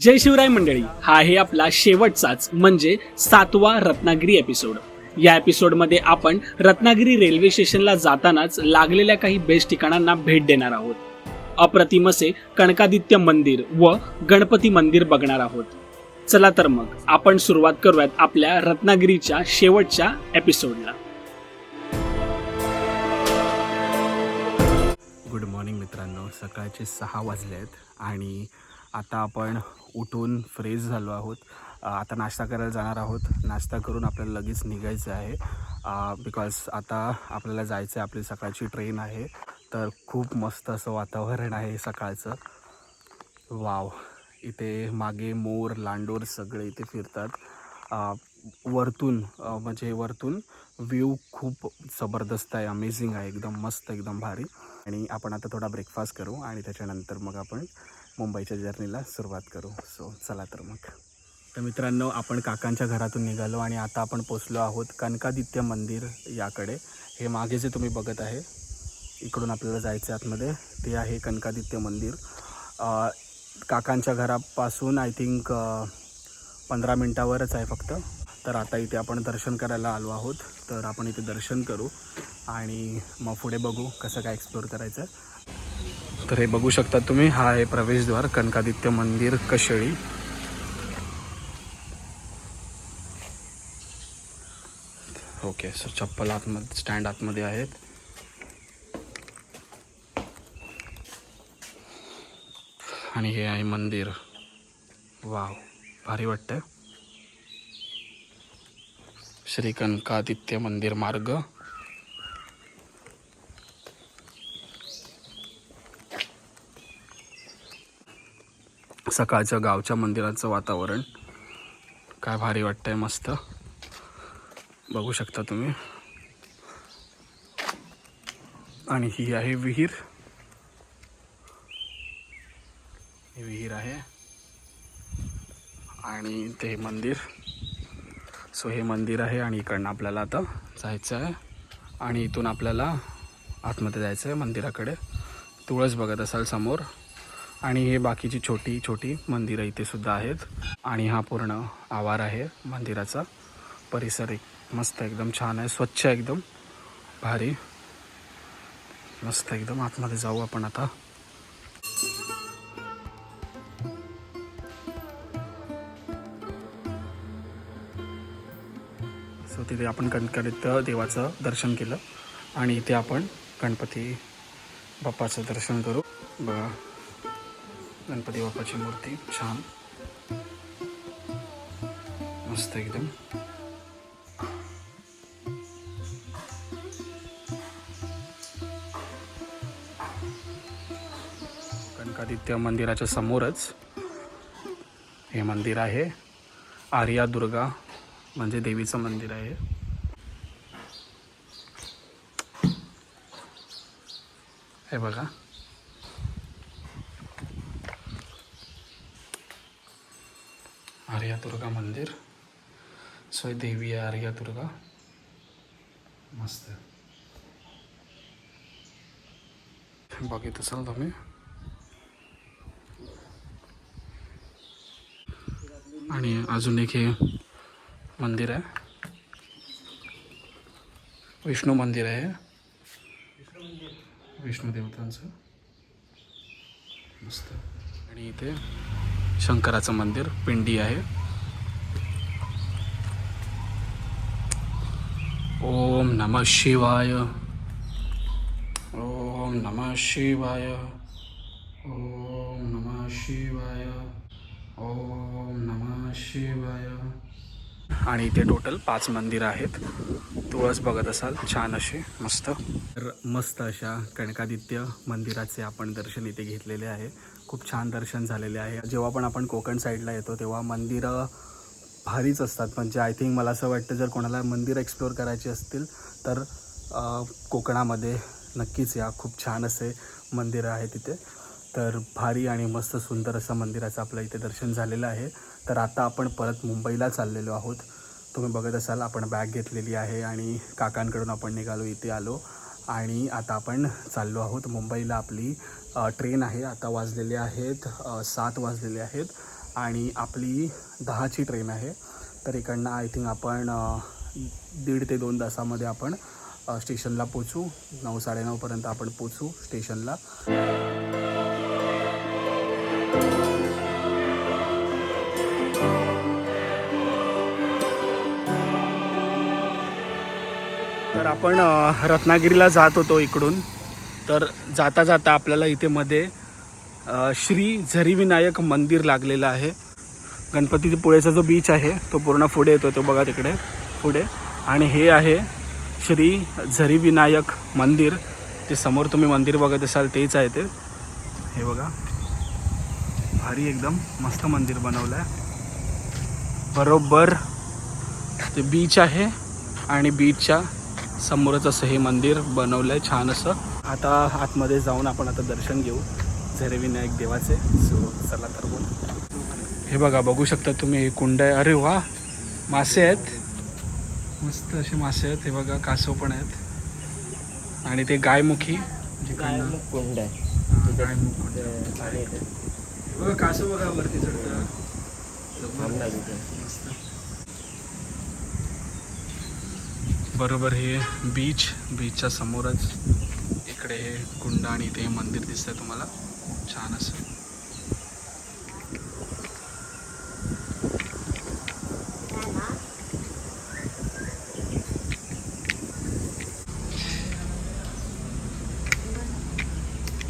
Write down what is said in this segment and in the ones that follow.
जय शिवराय मंडळी. हा आहे आपला शेवटचाच म्हणजे सातवा रत्नागिरी एपिसोड या एपिसोडमध्ये आपण रत्नागिरी रेल्वे स्टेशनला जातानाच लागलेल्या काही बेस्ट ठिकाणांना भेट देणार आहोत. अप्रतिम असे कणकादित्य मंदिर व गणपती मंदिर बघणार आहोत. चला तर मग आपण सुरुवात करूयात आपल्या रत्नागिरीच्या शेवटच्या एपिसोडला गुड मॉर्निंग मित्रांनो सकाळचे सहा वाजले आहेत आणि आता आपण उठून फ्रेश झालो आहोत. आता नाश्ता करायला जाणार आहोत. नाश्ता करून आपल्याला लगेच निघायचं आहे. बिकॉज आता आपल्याला जायचं आहे. आपली सकाळची ट्रेन आहे. तर खूप मस्त असं वातावरण आहे सकाळचं. वाव इथे मागे मोर लांडोर सगळे इथे फिरतात. वरतून म्हणजे वरतून व्ह्यू खूप जबरदस्त आहे. अमेझिंग आहे. एकदम मस्त एकदम भारी. आणि आपण आता थोडा ब्रेकफास्ट करू आणि त्याच्यानंतर मग आपण मुंबईच्या जर्नीला सुरुवात करू. सो चला तर मग. तर मित्रांनो आपण काकांच्या घरातून निघालो आणि आता आपण पोचलो आहोत कनकादित्य मंदिर याकडे. हे मागे जे तुम्ही बघत आहे इकडून आपल्याला जायचं आहे आतमध्ये ते आहे कनकादित्य मंदिर. काकांच्या घरापासून आय थिंक पंधरा मिनटावरच आहे फक्त. तर आता इथे आपण दर्शन करायला आलो आहोत. तर आपण इथे दर्शन करू आणि मग पुढे बघू कसं काय एक्सप्लोअर करायचं. तर हे बघू शकता तुम्ही. हा आहे प्रवेशद्वार कनकादित्य मंदिर कशळी. ओके सो चप्पल आतमध्ये स्टँड आतमध्ये आहेत. आणि हे आहे मंदिर. वाव भारी वाटतं श्री कनकादित्य मंदिर मार्ग. सकाळच्या गावच्या मंदिराचं वातावरण. काय भारी वाटतंय मस्त. बघू शकता तुम्ही. आणि ही आहे विहीर. ही विहीर आहे. आणि ते मंदिर. सो हे मंदिर आहे आणि इकडनं आपल्याला आता जायचं आहे. आणि इथून आपल्याला आतमध्ये जायचं आहे मंदिराकडे. तुळस बघत असाल समोर. आणि हे बाकीची छोटी छोटी मंदिरं इथे सुद्धा आहेत. आणि हा पूर्ण आवार आहे मंदिराचा. परिसर एक मस्त एकदम छान आहे. स्वच्छ एकदम. भारी. मस्त एकदम. आतमध्ये जाऊ आपण आता. सो तिथे आपण कणकरीत देवाचं दर्शन केलं. आणि इथे आपण गणपती बाप्पाचं दर्शन करू. बघा. गणपती बाप्पाची मूर्ती छान. मस्त एकदम. कनकादित्य मंदिराच्या समोरच हे मंदिर आहे. आर्या दुर्गा म्हणजे देवीचं मंदिर आहे. हे बघा. आर्यादुर्गा मंदिर. सोय देवी आहे आर्यादुर्गा मस्त. बघित असाल तुम्ही. आणि अजून एक हे मंदिर आहे. विष्णू मंदिर आहे. विष्णू देवतांचं. मस्त. आणि इथे शंकराचं मंदिर पिंडी आहे. ओम नम शिवाय. ओम नम शिवाय. ओम नम शिवाय. ओम नम शिवाय. आणि इथे टोटल पाच मंदिरं आहेत. तुळस बघत असाल छान असे मस्त. तर मस्त अशा कणकादित्य मंदिराचे आपण दर्शन इथे घेतलेले आहे. खूप छान दर्शन झालेले आहे. जेव्हा पण आपण कोकण साईडला येतो तेव्हा मंदिरं भारीच असतात. म्हणजे आय थिंक मला असं वाटतं जर कोणाला मंदिर एक्सप्लोअर करायची असतील तर कोकणामध्ये नक्कीच या. खूप छान असे मंदिरं आहे तिथे तर भारी आणि मस्त सुंदर असं मंदिराचं आपलं इथे दर्शन झालेलं आहे. तर आता आपण परत मुंबईला चाललेलो आहोत. तुम्ही बघत असाल आपण बॅग घेतलेली आहे आणि काकांकडून आपण निघालो इथे आलो. आणि आता आपण चाललो आहोत मुंबईला आपली ट्रेन आहे आता वाजलेले आहेत सात वाजलेले आहेत आणि आपली दहाची ट्रेन आहे. तर इकडनं आय थिंक आपण दीड ते दोन तासामध्ये आपण स्टेशनला पोचू नऊ साडेनऊपर्यंत आपण पोचू स्टेशनला. तर आपण रत्नागिरीला जात होतो इकडून. तर जाता जाता आपल्याला इथे मध्ये श्री झरीविनायक मंदिर लागलेलं आहे. गणपतीपुळेचा जो बीच आहे तो पूर्ण पुढे येतो तो बघा तिकडे पुढे. आणि हे आहे श्री झरीविनायक मंदिर. ते समोर तुम्ही मंदिर बघत असाल तेच आहे ते. हे बघा. भारी एकदम मस्त मंदिर बनवलं आहे बरोबर ते बीच आहे आणि बीचच्या समोरच असं हे मंदिर बनवलं आहे छान असं. आता आतमध्ये जाऊन आपण आता दर्शन घेऊ. झरेविनायक देवाचे. सो चला तर बोल. हे बघा बघू शकता तुम्ही कुंड आहे. अरे वा! मासे आहेत. मस्त असे मासे आहेत. हे बघा कासव पण आहेत. आणि ते गायमुखी. जिकडनं- कुंड आहे. बघा कासव बघा वरती चढतं. बरोबर हे बीच बीचच्या समोरच. इकडे हे कुंड आणि इथे मंदिर दिसतंय तुम्हाला. छान असं.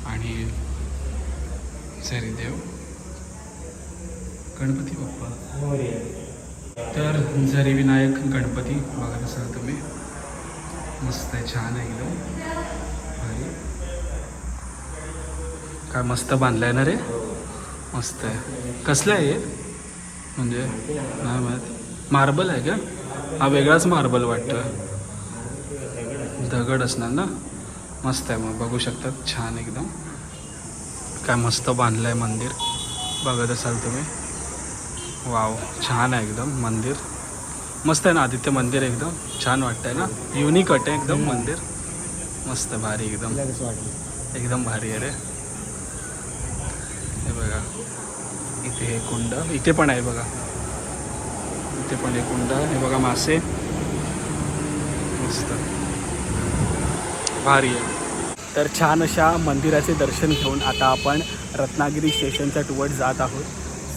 आणि देव गणपती बाप्पा. तर झरी विनायक गणपती बघत असाल तुम्ही. मस्त आहे छान आहे एकदम. काय मस्त बांधलं आहे ना रे? मस्त आहे. कसलं आहे हे? म्हणजे नाही माहीत. मार्बल आहे का? हा वेगळाच मार्बल वाटतं दगड असणार ना? मस्त आहे मग बघू शकतात. छान एकदम. काय मस्त बांधलं आहे मंदिर. बघत असाल तुम्ही. वाव छान आहे एकदम मंदिर. मस्त आहे ना आदित्य मंदिर एकदम. छान वाटतंय ना? युनिक वाटतं एकदम मंदिर. मस्त भारी एकदम. एकदम भारी आहे रे. हे बघा. इथे हे कुंड इथे पण आहे बघा. इथे पण हे कुंड हे बघा मासे. मस्त. भारी आहे. तर छान अशा मंदिराचे दर्शन घेऊन आता आपण रत्नागिरी स्टेशनच्या टुवर्ड जात आहोत.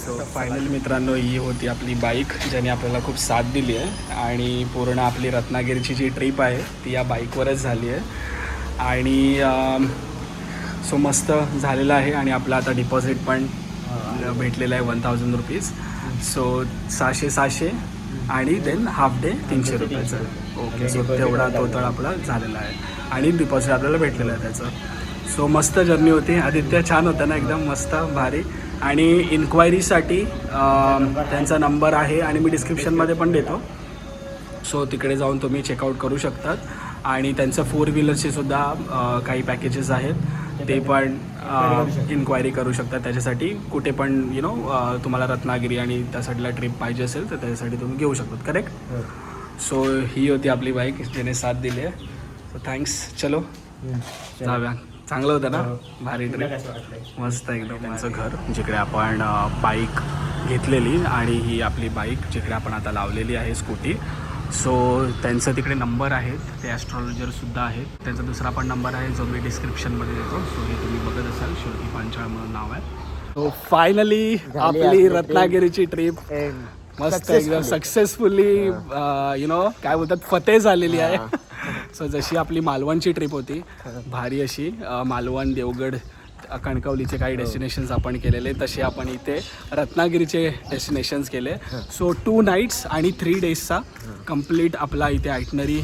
सो फायनल मित्रांनो ही होती आपली बाईक ज्याने आपल्याला खूप साथ दिली आहे. आणि पूर्ण आपली रत्नागिरीची जी ट्रिप आहे ती या बाईकवरच झाली आहे. आणि सो मस्त झालेलं आहे आणि आपलं आता डिपॉझिट पण भेटलेला भेटलेलं आहे वन थाउजंड रुपीज सो सहाशे सहाशे आणि देन हाफ डे तीनशे रुपयाचं. ओके सो तेवढा टोटल आपला झालेला आहे. आणि डिपॉझिट आपल्याला भेटलेलं आहे त्याचं. सो मस्त जर्नी होती. आदित्य छान होता ना एकदम मस्त भारी. आणि इन्क्वायरीसाठी त्यांचा नंबर आहे आणि मी डिस्क्रिप्शनमध्ये पण देतो. सो तिकडे जाऊन तुम्ही चेकआउट करू शकतात. आणि त्यांचं फोर व्हीलरचे सुद्धा काही पॅकेजेस आहेत. ते पण इन्क्वायरी करू शकतात त्याच्यासाठी. कुठे पण यु नो तुम्हाला रत्नागिरी आणि त्या साईडला ट्रिप पाहिजे असेल तर त्याच्यासाठी तुम्ही घेऊ शकतात करेक्ट. सो ही होती आपली बाईक ज्याने साथ दिली आहे. सो थँक्स चलो. जाऊया. चांगलं होतं ना? हो. भारी ट्रिप मस्त एकदम त्यांचं घर जिकडे आपण बाईक घेतलेली आणि ही आपली बाईक जिकडे आपण आता लावलेली आहे स्कूटी सो त्यांचं तिकडे नंबर आहेत ते ॲस्ट्रॉलॉजरसुद्धा आहेत. त्यांचा दुसरा पण नंबर आहे जो मी डिस्क्रिप्शनमध्ये देतो. सो हे तुम्ही बघत असाल शिवती पांचाळ म्हणून नाव आहे. सो फायनली आपली. रत्नागिरीची ट्रिप मस्त एकदम सक्सेसफुली यु नो काय बोलतात फतेह झालेली आहे. सो जशी आपली मालवणची ट्रिप होती भारी अशी अ, मालवण देवगड कणकवलीचे काही डेस्टिनेशन्स आपण केलेले तसे आपण इथे रत्नागिरीचे डेस्टिनेशन्स केले. सो टू नाईट्स आणि थ्री डेजचा कंप्लीट आपला इथे आयटनरी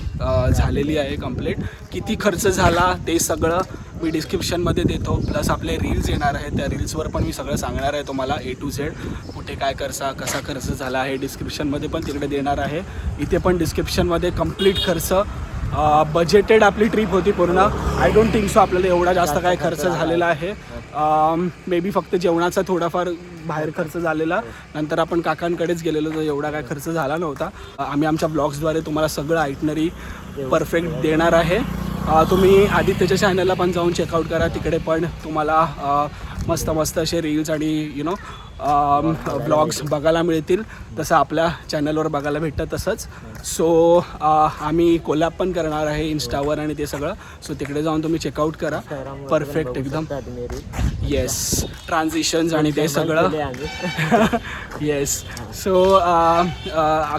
झालेली आहे कंप्लीट किती खर्च झाला ते सगळं मी डिस्क्रिप्शनमध्ये देतो. प्लस आपले रील्स येणार आहेत. त्या रील्सवर पण मी सगळं सांगणार आहे तुम्हाला ए टू झेड कुठे काय खर्चा कसा खर्च झाला आहे डिस्क्रिप्शनमध्ये पण तिकडे देणार आहे. इथे पण डिस्क्रिप्शनमध्ये कंप्लीट खर्च बजेटेड आपली ट्रिप होती पूर्ण. आय डोंट थिंक सो आपल्याला एवढा जास्त काय खर्च झालेला आहे. मे बी फक्त जेवणाचा थोडाफार बाहेर खर्च झालेला. नंतर आपण काकांकडेच गेलेलो तर एवढा काय खर्च झाला नव्हता. आम्ही आमच्या ब्लॉग्सद्वारे तुम्हाला सगळं आयटनरी परफेक्ट देणार आहे. तुम्ही आदित्यच्या चॅनलला पण जाऊन चेकआउट करा. तिकडे पण तुम्हाला मस्त मस्त असे रील्स आणि यु नो व्लॉग्स बघायला मिळतील. तसं आपल्या चॅनलवर बघायला भेटतं तसंच. सो आम्ही कोलॅब पण करणार आहे इन्स्टावर आणि ते सगळं. सो तिकडे जाऊन तुम्ही चेकआउट करा. परफेक्ट एकदम. येस ट्रान्झिशन्स आणि ते सगळं. येस सो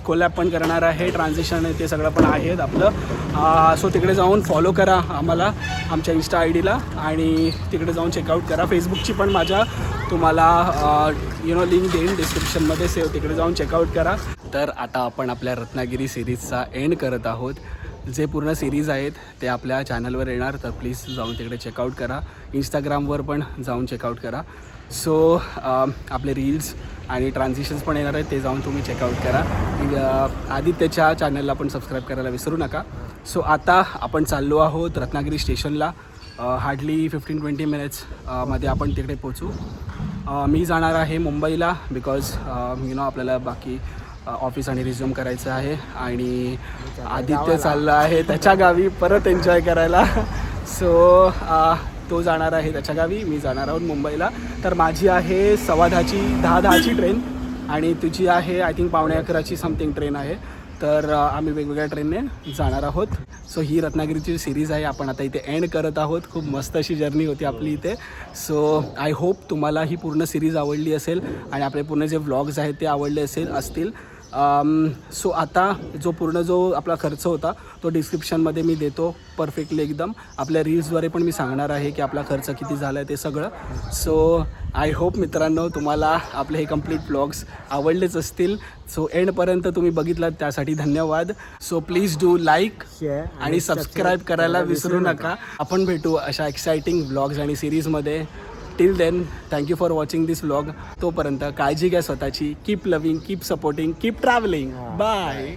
कोलॅब पण करणार आहे ट्रान्झिशन ते सगळं पण आहेत आपलं. सो तिकडे जाऊन फॉलो करा आम्हाला आमच्या इन्स्टा आय डीला आणि तिकडे जाऊन चेकआउट करा. फेसबुकची पण माझ्या तुम्हाला यु नो लिंक देईन डिस्क्रिप्शनमध्ये सेव तिकडे जाऊन चेकआउट करा. तर आता आपण आपल्या रत्नागिरी सिरीजचा एंड करत आहोत. जे पूर्ण सिरीज आहेत ते आपल्या चॅनलवर येणार तर प्लीज जाऊन तिकडे चेकआउट करा. इंस्टाग्रामवर पण जाऊन चेकआउट करा. सो आपले रील्स आणि ट्रान्झिशन्स पण येणार आहेत ते जाऊन तुम्ही चेकआउट करा. आदित्यच्या चॅनलला पण सबस्क्राईब करायला विसरू नका. सो आता आपण चाललो आहोत रत्नागिरी स्टेशनला हार्डली फिफ्टीन ट्वेंटी मिनिट्समध्ये आपण तिकडे पोचू मी जाणार आहे मुंबईला बिकॉज यु नो आपल्याला बाकी ऑफिस आणि रिझ्यूम करायचं आहे. आणि आदित्य चाललं आहे त्याच्या गावी परत एन्जॉय करायला. सो तो जाणार आहे त्याच्या गावी. मी जाणार आहोत मुंबईला. तर माझी आहे सव्वा दहाची दहा दहाची ट्रेन आणि तुझी आहे आय थिंक पावणे अकराची समथिंग ट्रेन आहे. तर आम्ही वेगवेगळ्या ट्रेनने जाणार आहोत. सो ही रत्नागिरीची सिरीज आहे. आपण आता इथे एंड करत आहोत. खूप मस्त अशी जर्नी होती आपली इथे. सो आय होप तुम्हाला ही पूर्ण सिरीज आवडली असेल आणि आपले पूर्ण जे व्लॉग्स आहेत ते आवडले असेल असतील. सो आता जो पूर्ण जो आपला खर्च होता तो डिस्क्रिप्शनमध्ये मी देतो परफेक्टली एकदम. आपल्या रील्सद्वारे पण मी सांगणार आहे की आपला खर्च किती झाला आहे ते सगळं. सो आय होप मित्रांनो तुम्हाला आपले हे कंप्लीट ब्लॉग्स आवडलेच असतील. सो एंडपर्यंत तुम्ही बघितलात त्यासाठी धन्यवाद. सो प्लीज डू लाईक आणि सबस्क्राईब करायला विसरू नका. आपण भेटू अशा एक्साइटिंग ब्लॉग्स आणि सिरीजमध्ये till then thank you for watching this vlog तोपर्यंत काळजी घ्या स्वतःची. Keep loving keep supporting keep travelling bye